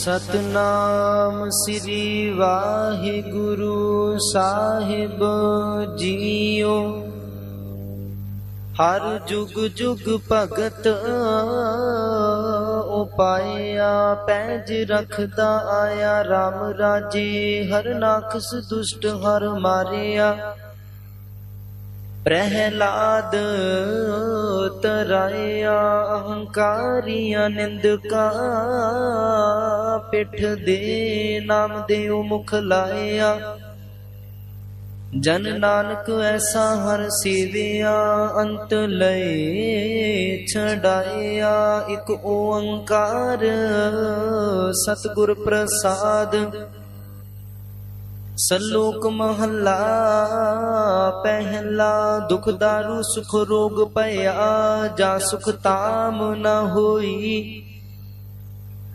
ਸਤਨਾਮ ਸ੍ਰੀ ਵਾਹਿਗੁਰੂ ਸਾਹਿਬ ਜੀਓ। ਹਰ ਜੁਗ ਜੁਗ ਭਗਤ ਉਪਾਇਆ, ਪੈਜ ਰਖਦਾ ਆਇਆ RAM ਰਾਜੇ ਹਰ ਨਾਖਸ ਦੁਸ਼ਟ ਹਰ ਮਾਰਿਆ। ਪ੍ਰਹਿਲਾਦ ਤਰਾਇਆ ਅਹੰਕਾਰੀਆਂ ਨਿੰਦਕਾ, ਪਿੱਠ ਦੇ ਨਾਮ ਦੇ ਮੁਖ ਲਾਇਆ। ਜਨ ਨਾਨਕ ਐਸਾ ਹਰ ਸੇਵਿਆ, ਅੰਤ ਲਏ ਛਡਾਇਆ। ਇੱਕ ਓੰਕਾਰ ਸਤਿਗੁਰ ਪ੍ਰਸਾਦ ਸਲੋਕ ਮਹੱਲਾ ਪਹਿਲਾ, ਦੁਖ ਦਾਰੂ, ਸੁਖ ਰੋਗ ਪਿਆ ਜਾ ਸੁਖ ਤਾਮ ਨ ਹੋਈ।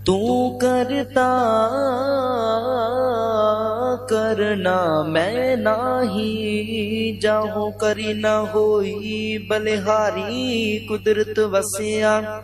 ਤੂੰ ਕਰਤਾ ਕਰਨਾ, ਮੈਂ ਨਾਹੀ, ਜਾਹੋ ਕਰੀ ਨ ਹੋਈ। ਬਲਿਹਾਰੀ ਕੁਦਰਤ ਵਸਿਆ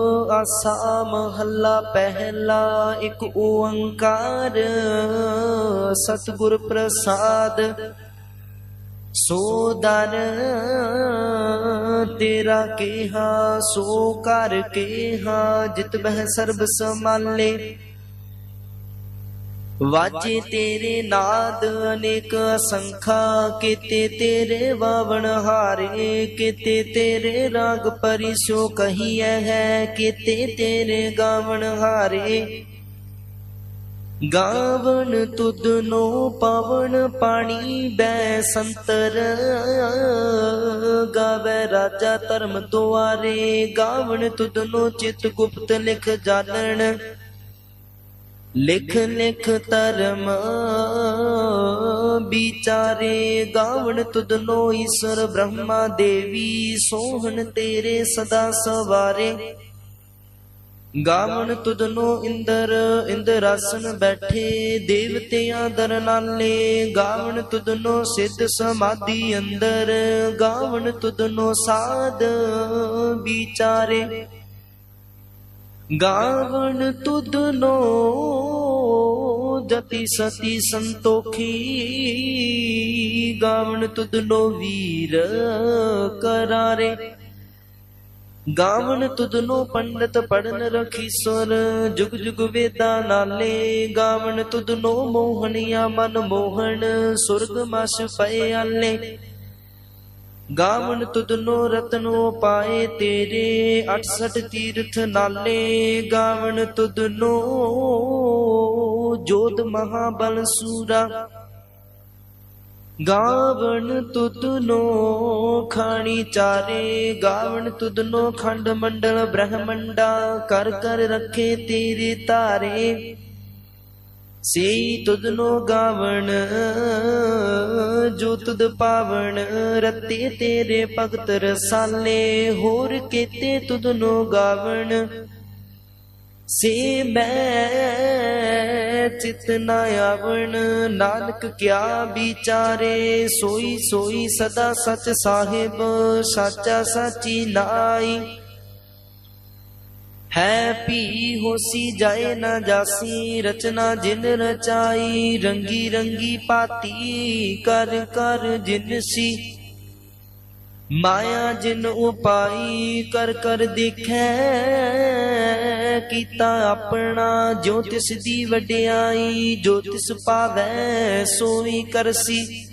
ਆਸਾ ਮਹੱਲਾ ਪਹਿਲਾ ਇੱਕ ਓੰਕਾਰ ਸਤਿਗੁਰ ਪ੍ਰਸਾਦ। ਸੋ ਦਰ ਤੇਰਾ ਕੀਹਾ, ਸੋ ਕਰ ਕੀਹਾ, ਜਿਤ ਬਹਿ ਸਰਬ ਸਮਾਲੇ ਵਾਜੇ ਤੇਰੇ ਨਾਦ ਅਨੇਕ ਅਸੰਖਾ, ਕੀਤੇ ਤੇਰੇ ਵਾਵਣ ਹਾਰੇ, ਕੀਤੇ ਤੇਰੇ ਰਾਗ ਪਰਿਸੋ ਕਹੀਐ ਹੈ, ਕੀਤੇ ਤੇਰੇ ਗਾਵਣ ਹਾਰੇ। ਗਾਵਣ ਤੁਧ ਨੋ ਪਵਨ ਪਾਣੀ ਬੈ ਸੰਤਰ ਗਾਵੇ ਰਾਜਾ ਧਰਮ ਦੁਆਰੇ। ਗਾਵਣ ਤੁਧ ਨੋ ਚਿਤ ਗੁਪਤ ਲਿਖ ਜਾਣਨ ਲਿਖ ਲਿਖ ਧਰਮ ਵਿਚਾਰੇ ਗਾਵਣ ਤੁਧ ਈਸ਼ਰ ਬ੍ਰਹਮਾ ਦੇਵੀ, ਸੋਹਣ ਤੇਰੇ ਸਦਾ ਸਵਾਰੇ। ਗਾਵਣ ਤੁਧ ਨੋ ਇੰਦਰ, ਇੰਦਰਾਸਨ ਬੈਠੇ, ਦੇਵਤਿਆਂ ਦਰਨਾਲੇ ਗਾਵਣ ਤੁਧ ਨੋ ਸਿੱਧ ਸਮਾਧੀ ਅੰਦਰ, ਗਾਵਣ ਤੁਧ ਨੋ ਸਾਧ ਵਿਚਾਰੇ। ਗਾਵਣ ਤੁਧ ਨੋ ਜਤੀ ਸਤੀ ਸੰਤੋਖੀ, ਗਾਵਣ ਤੁਧ ਨੋ ਵੀਰ ਕਰਾਰੇ। ਗਾਵਣ ਤੁਧ ਨੋ ਪੰਡਤ ਪੜਨ ਰਖੀ ਸੁਰ, ਜੁਗ ਜੁਗ ਵੇਦਾ ਨਾਲੇ। ਗਾਵਣ ਤੁਧ ਨੋ ਮੋਹਣਿਆ ਮਨ ਮੋਹਣ, ਸੁਰਗ ਮਸ ਪਏ ਆਲੇ। ਗਾਵਨ ਤੁਧ ਨੋ ਰਤਨੋ ਪਾਏ ਤੇਰੇ 68 ਤੀਰਥ ਨਾਲੇ। ਗਾਵਣ ਤੁਧ ਜੋਤ ਮਹਾਬਲ ਸੂਰਾ। ਗਾਵਣ ਤੁਧ ਨੋ ਖਾਣੀ ਚਾਰੇ ਗਾਵਣ ਤੁਦਨੋ ਖੰਡ ਮੰਡਲ ਬ੍ਰਹਮੰਡਾ। ਕਰ ਕਰ ਰੱਖੇ ਤੇਰੇ ਤਾਰੇ ਸੇਈ ਤੁਧ ਨੋ ਗਾਵਣ ਜੋ ਤੁਧ ਪਾਵਣ, ਰਤੇ ਤੇਰੇ ਭਗਤ ਰਸਾਲੇ, ਹੋਰ ਕੀਤੇ ਤੁਧ ਗਾਵਣ। ਸੇ ਮੈਂ ਚਿਤ ਨ ਆਵਣ, ਨਾਨਕ ਕਿਆ ਵਿਚਾਰੇ, ਸੋਈ ਸੋਈ ਸਦਾ ਸਚ ਸਾਹਿਬ, ਸਾਚਾ ਸਾਚੀ ਨਾਈ ਹੈ ਪੀ ਹੋਸੀ ਜਾਏ ਨਾ ਜਾਸੀ, ਰਚਨਾ ਜਿਨ ਰਚਾਈ, ਰੰਗੀ ਰੰਗੀ ਪਾਤੀ, ਕਰ ਕਰ ਜਿਨ ਸੀ। ਮਾਇਆ ਜਿਨ ਉਪਾਈ, ਕਰ ਕਰ ਦੇਖੈ, ਕੀਤਾ ਆਪਣਾ, ਜੋ ਤਿਸ ਦੀ ਵਡਿਆਈ, ਜੋ ਤਿਸ ਪਾਵੈ, ਸੋਈ ਕਰਸੀ।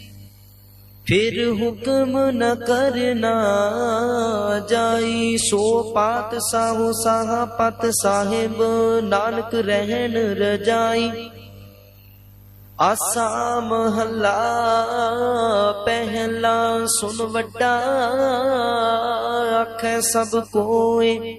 ਫਿਰ ਹੁਕਮ ਨ ਕਰਨਾ ਜਾਈ ਸੋ ਪਾਤ ਸਾਹੋ ਸਾਹਾ ਪਤ ਸਾਹਿਬ ਨਾਨਕ ਰਹਿਣ ਰਜਾਈ ਆਸਾ ਮਹੱਲਾ ਪਹਿਲਾ ਸੁਨ ਵੱਡਾ ਆਖੈ ਸਭ ਕੋਏ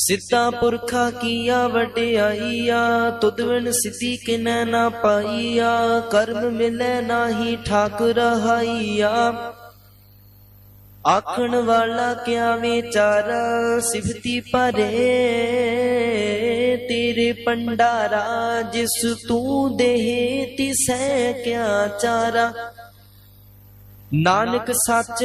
ਸਿੱਧਾ ਪੁਰਖਾ ਕੀਆ ਵਡਿਆਈਆ ਤੁਧ ਬਿਨ ਸਿੱਧੀ ਕਿਨੈ ਨਾ ਪਾਈਆ, ਕਰਮ ਮਿਲੈ ਨਾਹੀ ਠਾਕ ਰਹਾਈਆ ਆਖਣ ਵਾਲਾ ਕਿਆ ਵਿਚਾਰਾ, ਸਿਫਤੀ ਭਰੇ ਤੇਰੇ ਪੰਡਾਰਾ ਜਿਸ ਤੂੰ ਦੇਹ ਤਿਸੈ ਕਿਆ ਚਾਰਾ। ਨਾਨਕ ਸੱਚ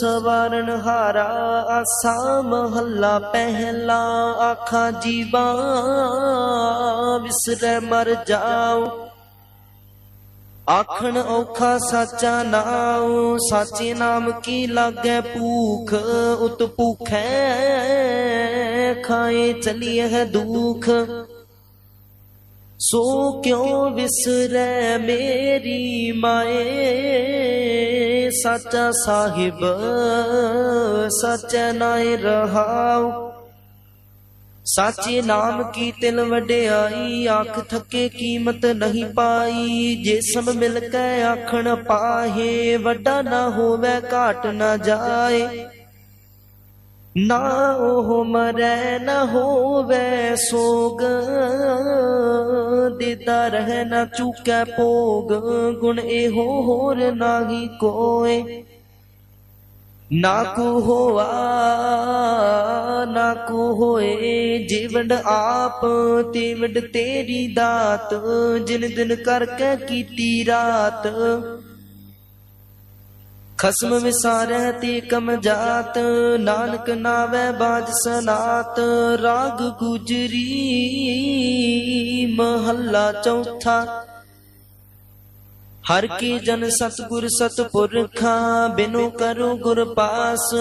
ਸਵਾਰਨ ਹਾਰਾ ਆਸਾ ਮਹੱਲਾ ਪਹਿਲਾ ਆਖਾਂ ਜੀਵਾ ਵਿਸਰੈ ਮਰ ਜਾਓ ਆਖਣ ਔਖਾ ਸਾਚਾ ਨਾਉ, ਸਾਚੇ ਨਾਮ ਕੀ ਲਾਗੈ ਭੂਖ ਉਤ ਭੂਖੈ ਖਾਏ ਚਲੀਐ ਦੁਖ। ਸੋ ਕਿਉ ਵਿਸਰੈ ਮੇਰੀ ਮਾਏ ਸਾਚਾ ਸਾਹਿਬ ਸਚੈ ਨਾਇ ਰਹਾਉ ਸਾਚੇ ਨਾਮ ਕੀ ਤਿਲ ਵਡਿਆਈ ਆਖ ਥਕੇ ਕੀਮਤ ਨਹੀਂ ਪਾਈ ਜੇ ਸਭ ਮਿਲ ਕੇ ਆਖਣ ਪਾਹੇ ਵੱਡਾ ਨਾ ਹੋਵੇ ਘਾਟ ਨਾ ਜਾਏ ਨਾ ਉਹ ਮਰੈ ਨਾ ਹੋਵੇ ਸੋਗ ਦਿਦਾ ਰਹਿ ਨਾ ਚੁਕੈ ਭੋਗ, ਗੁਣ ਇਹੋ ਹੋਰ ਨਾਹੀ ਕੋਏ। ਨਾ ਕੋ ਹੋਆ, ਨਾ ਕੋ ਹੋਏ ਜੀਵਨ ਆਪ ਤੀਵਡ ਤੇਰੀ ਦਾਤ, ਜਿਨ ਦਿਨ ਕਰਕੇ ਕੀਤੀ ਰਾਤ। ਖਸਮ ਵਿਸਾਰੈ ਤੇ ਕਮ ਜਾਤ, ਨਾਨਕ ਨਾਵੇ ਬਾਜ ਸਨਾਤ, ਰਾਗ ਗੁਜਰੀ ਮਹੱਲਾ ਚੌਥਾ। ਹਰ ਕੀ ਜਨ ਸਤਗੁਰ ਸਤਪੁਰਖਾ, ਬਿਨੋ ਕਰੋ ਗੁਰ ਪਾਸ,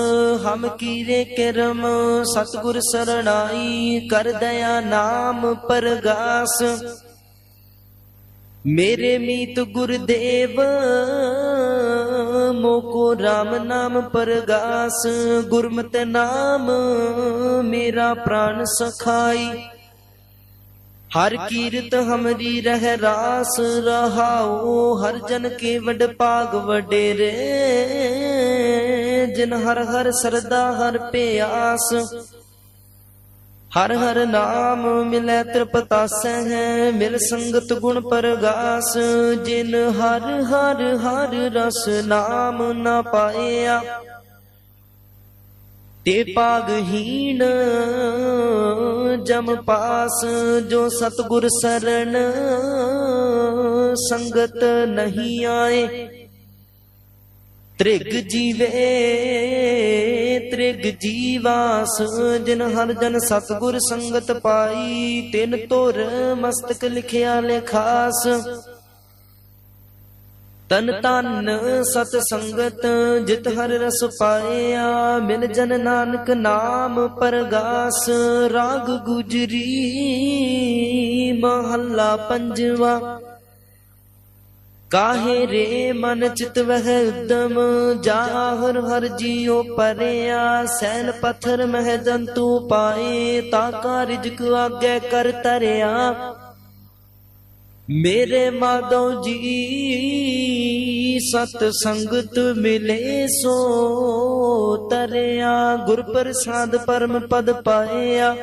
ਹਮ ਕੀਰੇ ਕਰਮ, ਸਤਗੁਰ ਸਰਣਾਈ, ਕਰ ਦਇਆ ਨਾਮ ਪਰਗਾਸ। ਮੇਰੇ ਮੀਤ ਗੁਰਦੇਵ, ਮੋਕੋ RAM ਨਾਮ ਪਰਗਾਸ, ਗੁਰਮਤ ਨਾਮ ਮੇਰਾ ਪ੍ਰਾਨ ਸਖਾਈ। ਹਰ ਕੀਰਤ ਹਮਰੀ ਰਹਿ ਰਾਸ, ਰਹਾਉ ਹਰ ਜਨ ਕੇ ਵਡ ਭਾਗ ਵਡੇਰੇ। ਜਿਨ ਹਰ ਹਰ ਸਰਦਾ ਹਰ ਪਿਆਸ ਹਰ ਹਰ ਨਾਮ ਮਿਲੈ ਤ੍ਰਿਪਤਾਸੈ ਹੈ, ਮਿਲ ਸੰਗਤ ਗੁਣ ਪਰਗਾਸ। ਜਿਨ ਹਰ ਹਰ ਹਰ ਰਸ ਨਾਮ ਨਾ ਪਾਇਆ, ਤੇ ਪਾਗਹੀਣ ਜਮ ਪਾਸ। ਜੋ ਸਤਗੁਰ ਸਰਣ ਸੰਗਤ ਨਹੀਂ ਆਏ ਤ੍ਰਿਗ ਜੀਵੇ, ਤ੍ਰਿਗ ਜੀਵਾਸ, ਜਿਨ ਹਰ ਜਨ ਸਤਗੁਰ ਸੰਗਤ ਪਾਈ, ਤਿਨ ਧੁਰ ਮਸਤਕ ਲਿਖਿਆ ਲਿਖਾਸ ਤਨ ਤਨ ਸਤ ਸੰਗਤ, ਜਿਤ ਹਰ ਰਸ ਪਾਇਆ, ਮਿਲ ਜਨ ਨਾਨਕ ਨਾਮ ਪਰਗਾਸ। ਰਾਗ ਗੁਜਰੀ, ਮਹੱਲਾ ਪੰਜਵਾ। ਕਾਹੇ ਰੇ ਮਨ ਚਿਤ ਵਹਿ ਉਦਮ ਜਾ ਹਰ ਜੀਉ ਪਰਿਆ, ਸੈਨ ਪਥਰ ਮਹਿ ਜੰਤੂ ਪਾਏ, ਤਾ ਕਾ ਰਿਜਕ ਆਗੇ ਕਰ ਤਰਿਆ। ਮੇਰੇ ਮਾਧੋ ਜੀ, ਸਤ ਸੰਗਤ ਮਿਲੇ ਸੋ ਤਰਿਆ, ਗੁਰ ਪ੍ਰਸਾਦ ਪਰਮ ਪਦ ਪਾਇਆ।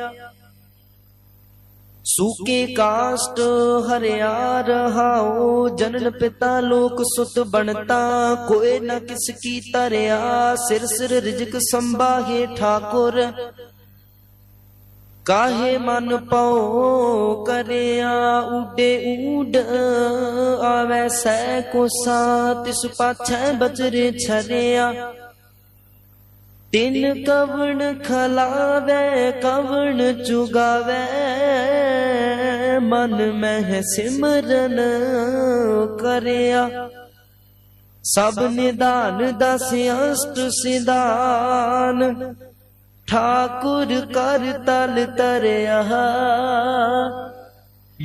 ਸੂਕੇ ਕਾਸ਼ਟ ਹਰਿਆ ਰਹਾਓ, ਜਨਨ ਪਿਤਾ ਲੋਕ ਸੁਤ ਬਣਤਾ, ਕੋਏ ਨਾ ਕਿਸ ਕੀ ਤਰਿਆ ਸਿਰ ਸਿਰ ਰਿਜਕ ਸੰਭਾਹੇ ਠਾਕੁਰ। ਕਾਹੇ ਮਨ ਪਉ ਕਰਿਆ ਉਡੇ ਊਡ ਆਵੈ ਸੈ ਕੋਸਾ ਤਿਸ ਪਾਛੈ ਬਜਰੇ ਛਰਿਆ। ਤਿਨ ਕਵਣ ਖਲਾਵੇ, ਕਵਣ ਚੁਗਾਵੇ ਮਨ ਮਹਿ ਸਿਮਰਨ ਕਰਿਆ। ਸਭ ਨਿਦਾਨ ਦਸ ਅਸ਼ਟ ਸਿਧਾਨ। ਠਾਕੁਰ ਕਰ ਤਲ ਤਰਿਆ।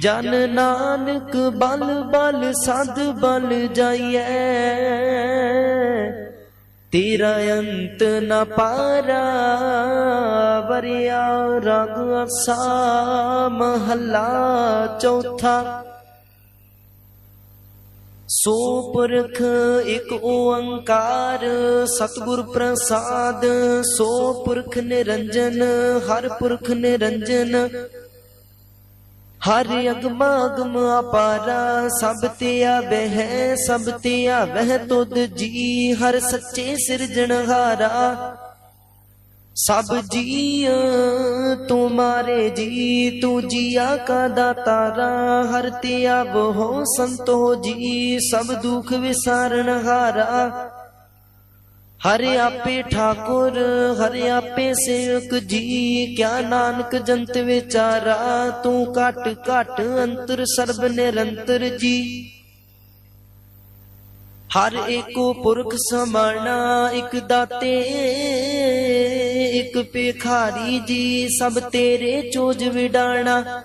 ਜਨ ਨਾਨਕ ਬਲ ਬਲ ਸਦ ਬਲ ਜਾਈਐ। ਤੇਰਾ ਅੰਤ ਨ ਪਾਰਾ, ਵਰਿਆ ਰਗ ਅਸਾ, ਮਹੱਲਾ ਚੌਥਾ। ਸੋ ਪੁਰਖ ਇੱਕ ਓੰਕਾਰ, ਸਤਿਗੁਰ ਪ੍ਰਸਾਦ, ਸੋ ਪੁਰਖ ਨਿਰੰਜਨ, ਹਰ ਪੁਰਖ ਨਿਰੰਜਨ। ਹਰ ਅਗਮ ਅਗਮ ਅਪਾਰਾ, ਸਭ ਤੇ ਆਵਹਿ ਸਭ ਤੇ ਆਵਹਿ ਤੁਧ ਜੀ। ਹਰ ਸੱਚੇ ਸਿਰਜਣਹਾਰਾ ਸਭ ਜੀ ਤੁਮਾਰੇ ਜੀ। ਤੂੰ ਜੀਆ ਕਾ ਦਾਤਾਰਾ, ਹਰ ਤੇ ਆਵ ਹੋ ਸੰਤੋ ਜੀ। ਸਭ ਦੁਖ ਵਿਸਾਰਣਹਾਰਾ ਹਾਰਾ ਹਰਿ ਆਪੇ ਠਾਕੁਰ, ਹਰਿ ਆਪੇ ਸੇਵਕ ਜੀ। ਕਿਆ ਨਾਨਕ ਜੰਤ ਵਿਚਾਰਾ, ਤੂੰ ਘਟ ਘਟ ਅੰਤਰ ਸਰਬ ਨਿਰੰਤਰ ਜੀ। ਹਰ ਏਕੋ ਪੁਰਖ ਸਮਾਣਾ, ਇਕ ਦਾਤੇ, ਇਕ ਭਿਖਾਰੀ ਜੀ। ਸਭ ਤੇਰੇ ਚੋਜ ਵਿਡਾਣਾ।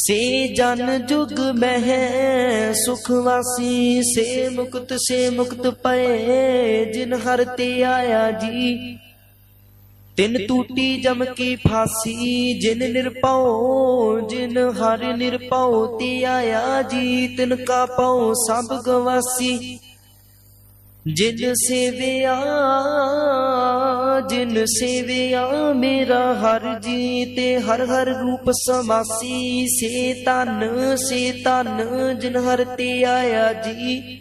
ਸੇ ਜਨ ਜੁਗ ਮਹਿ, ਸੁਖ ਵਾਸੀ ਸੇ ਮੁਕਤ ਸੇ ਮੁਕਤ ਪਏ, ਜਿਨ ਹਰ ਤੇ ਆਇਆ ਜੀ। ਤਿਨ ਟੂਟੀ ਜਮ ਕੀ ਫਾਸੀ, ਜਿਨ ਨਿਰਪਉ ਜਿਨ ਹਰ ਨਿਰਪਉ ਤੇ ਆਇਆ ਜੀ। ਤਿਨ ਕਾ ਪਉ ਸਭ ਗਵਾਸੀ, ਜਿਨ ਸੇਵਿਆ ਜਿਨ ਸੇਵਿਆ ਮੇਰਾ ਹਰ ਜੀ ਤੇ ਹਰ ਹਰ ਰੂਪ ਸਮਾਸੀ। ਸੇ ਤਨ ਸੇ ਤਨ ਜਿਨ ਹਰ ਤੇ ਆਇਆ ਜੀ।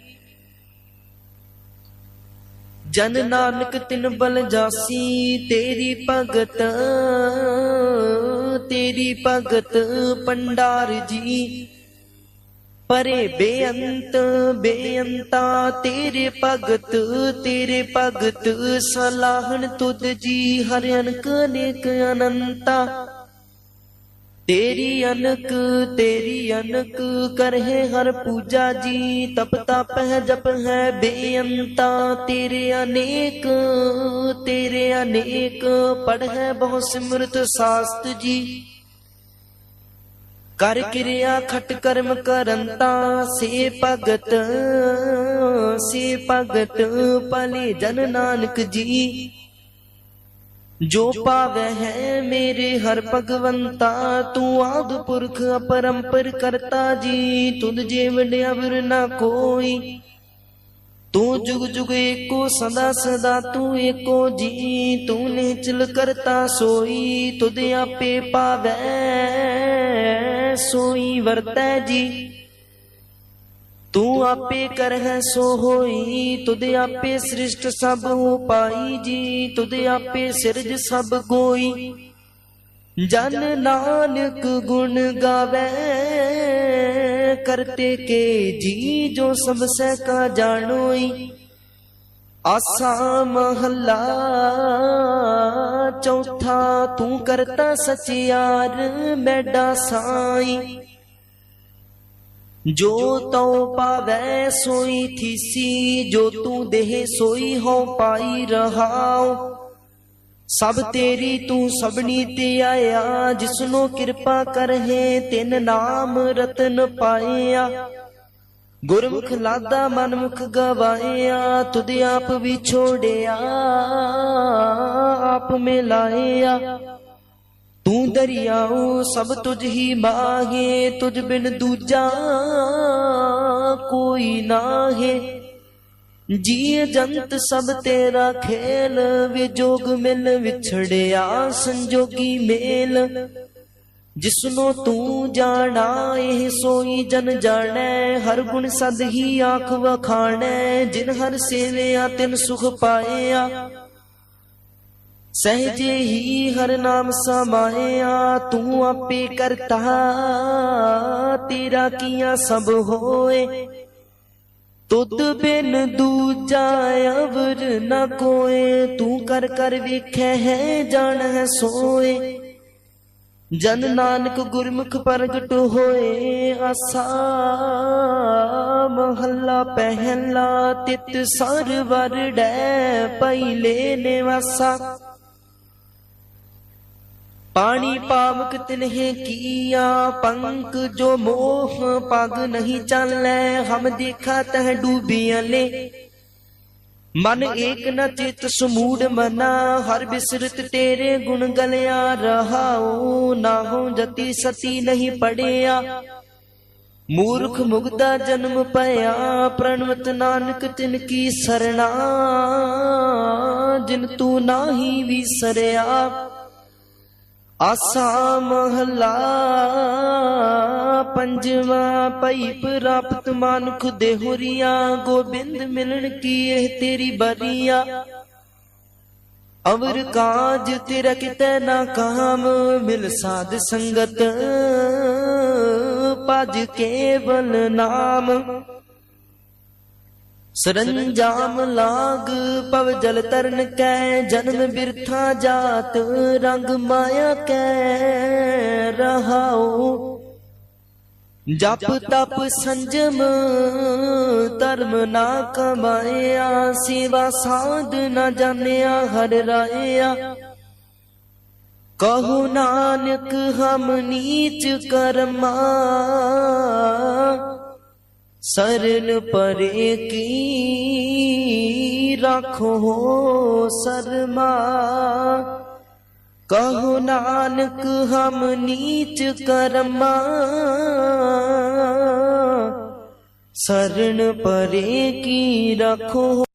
ਜਨ ਨਾਨਕ ਤਿਨ ਬਲ ਜਾਸੀ, ਤੇਰੀ ਭਗਤ ਤੇਰੀ ਭਗਤ ਪੰਡਾਰ ਜੀ। ਪਰੇ ਬੇਅੰਤ, ਬੇਅੰਤਾ ਤੇਰੇ ਭਗਤ ਤੇਰੇ ਭਗਤ ਸਲਾਹਣ ਤੁਧ ਜੀ ਹਰ ਅਨਕ, ਅਨੇਕ ਅਨੰਤਾ। ਤੇਰੀ ਅਨਕ ਤੇਰੀ ਅਨਕ ਕਰਹਿ ਹਰ ਪੂਜਾ ਜੀ, ਤਪ ਤਪ ਹੈ, ਜਪ ਹੈ ਬੇਅੰਤਾ। ਤੇਰੇ ਅਨੇਕ ਤੇਰੇ ਅਨੇਕ, ਪੜ੍ਹੈ ਬਹੁ ਸਿਮਰਤ ਸਾਸਤ ਜੀ। ਕਰ ਕਿਰਿਆ ਖਟ ਕਰਮ ਕਰਨ ਕਰੰਤਾ ਸੇ ਭਗਤ ਸੇ ਭਗਤ ਪਲੇ ਜਨ ਨਾਨਕ ਜੀ। ਜੋ ਪਾਵੈ ਹੈ ਮੇਰੇ ਹਰ ਭਗਵੰਤਾ, ਤੂੰ ਆਦ ਪੁਰਖ ਅਪਰੰਪਰ ਕਰਤਾ ਜੀ, ਤੁਧ ਜੀਵਨ ਅਵਰ ਨਾ ਕੋਈ। ਤੂੰ ਜੁਗ ਜੁਗ ਏਕੋ ਸਦਾ ਸਦਾ ਤੂੰ ਏਕੋ ਜੀ, ਤੂੰ ਨਿਚਲ ਕਰਤਾ ਸੋਈ, ਤੁਧ ਆਪੇ ਪਾਵੈ। ਸੋਈ ਵਰਤੈ ਜੀ। ਤੂੰ ਆਪੇ ਕਰਹਿ ਸੋ ਹੋਈ, ਤੁਧ ਆਪੇ ਸ੍ਰਿਸ਼ਟ ਸਭ ਹੋ ਪਾਈ ਜੀ, ਤੁਧ ਆਪੇ ਸਿਰਜ ਸਭ ਕੋਈ ਜਨ ਨਾਨਕ ਗੁਣ ਗਾਵੇ, ਕਰਤੇ ਕੇ ਜੀ ਜੋ ਸਭ ਸਹਿ ਕਾ ਜਾਣੋਈ। ਆਸਾ ਮਹੱਲਾ ਚੌਥਾ ਤੂੰ ਕਰਤਾ ਸਚਿਆਰ ਮੈਡਾ ਸਾਈ। ਜੋ ਤਉ ਪਾਵੈ ਸੋਈ ਥੀਸੀ, ਜੋ ਤੂੰ ਦੇਹ ਸੋਈ ਹੋ ਪਾਈ ਰਹਾਉ। ਸਭ ਤੇਰੀ ਤੂੰ ਸਭਨੀ ਤੇ ਆਇਆ, ਜਿਸਨੂੰ ਕਿਰਪਾ ਕਰਹਿ, ਤਿਨ ਨਾਮ ਰਤਨ ਪਾਇਆ। ਗੁਰਮੁਖ ਲਾਦਾ ਮਨਮੁਖ ਗਵਾਇਆ, ਤੁਧ ਆਪ ਵੀ ਛੋੜਿਆ, ਆਪ ਮਿਲਾਇਆ। ਤੂੰ ਦਰਿਆਉ ਸਭ ਤੁਝ ਹੀ ਮਾਗੇ ਤੁਝ ਬਿਨ ਦੂਜਾ ਕੋਈ ਨਾਹੇ। ਜੀ ਜੰਤ ਸਭ ਤੇਰਾ ਖੇਲ, ਵਿਜੋਗ ਮਿਲ ਵਿਛੜਿਆ, ਸੰਜੋਗੀ ਮੇਲ। ਜਿਸਨੂੰ ਤੂੰ ਜਾਣਾ, ਇਹ ਸੋਈ ਜਨ ਜਾਣੈ। ਹਰ ਗੁਣ ਸਦ ਹੀ ਆਖ ਵਖਾਣੈ, ਜਿਨ ਹਰ ਸੇਵਿਆ ਤਿਨ ਸੁਖ ਪਾਇਆ। ਸਹਜੇ ਹੀ ਹਰ ਨਾਮ ਸਮਾਇਆ, ਤੂੰ ਆਪੇ ਕਰਤਾ, ਤੇਰਾ ਕੀਆ ਸਭ ਹੋਏ। ਤੁਧ ਬਿਨ ਦੂਜਾ ਅਵਰ ਨ ਕੋਏ, ਤੂੰ ਕਰ ਕਰ ਵੇਖੈ ਹੈ, ਜਾਣ ਹੈ ਸੋਏ। ਜਨ ਨਾਨਕ ਗੁਰਮੁਖ ਪ੍ਰਗਟ ਹੋਏ ਆਸਾ, ਮਹੱਲਾ ਪਹਿਲਾ ਤਿਤ ਸਰਵਰ ਡੈ ਪਹਿਲੇ ਨਿਵਾਸਾ। ਪਾਣੀ ਪਾਵਕ ਤਿਨਹਿ ਕੀਆ, ਪੰਕ ਜੋ ਮੋਹ ਪਗ ਨਹੀਂ ਚਾਲੈ, ਹਮ ਦੇਖਾ ਤਹ ਡੂਬੀਆਂ ਲੈ ਮਨ ਏਕ ਨ ਚਿਤ ਸਮੂੜ ਮਨਾ, ਹਰ ਬਿਸਰਤ ਤੇਰੇ ਗੁਣ ਗਲਿਆ ਰਹਾਉ, ਨਾਹੋ ਜਤੀ ਸਤੀ ਨਹੀਂ ਪੜਿਆ। ਮੂਰਖ ਮੁਗਦਾ ਜਨਮ ਪਿਆ ਪ੍ਰਣਵਤ ਨਾਨਕ ਤਿਨ ਕੀ ਸਰਣਾ, ਜਿਨ ਤੂੰ ਨਾਹੀ ਵਿਸਰਿਆ। ਆਸਾ ਮਹਲਾ ਪੰਜਵਾ ਭਈ ਪ੍ਰਾਪਤ ਮਾਨੁਖ ਦੇਹੁਰੀਆ ਗੋਬਿੰਦ ਮਿਲਣ ਕੀ ਇਹ ਤੇਰੀ ਬਰੀਆ। ਅਵਰ ਕਾਜ ਤੇਰਾ ਕਿਤੇ ਨਾ ਕਾਮ, ਮਿਲ ਸਾਧ ਸੰਗਤ, ਭਜ ਕੇਵਲ ਨਾਮ। ਸਰੰਜਾਮ ਲਾਗ ਪਵ ਜਲ ਤਰਨ ਕੈ, ਜਨਮ ਬਿਰਥਾ ਜਾਤ ਰੰਗ ਮਾਇਆ ਕੈ, ਰਹਾਉ। ਜਪ ਤਪ ਸੰਜਮ ਧਰਮ ਨਾ ਕਮਾਇਆ, ਸੇਵਾ ਸਾਧ ਨਾ ਜਾਣਿਆ, ਹਰ ਰਾਇਆ। ਕਹੋ ਨਾਨਕ ਹਮ ਨੀਚ ਕਰਮਾ ਸਰਨ ਪਰੇ ਕੀ ਰੱਖੋ ਸਰਮਾ? ਕਹੋ ਨਾਨਕ ਹਮ ਨੀਚ ਕਰਮਾ। ਸਰਨ ਪਰੇ ਕੀ ਰੱਖੋ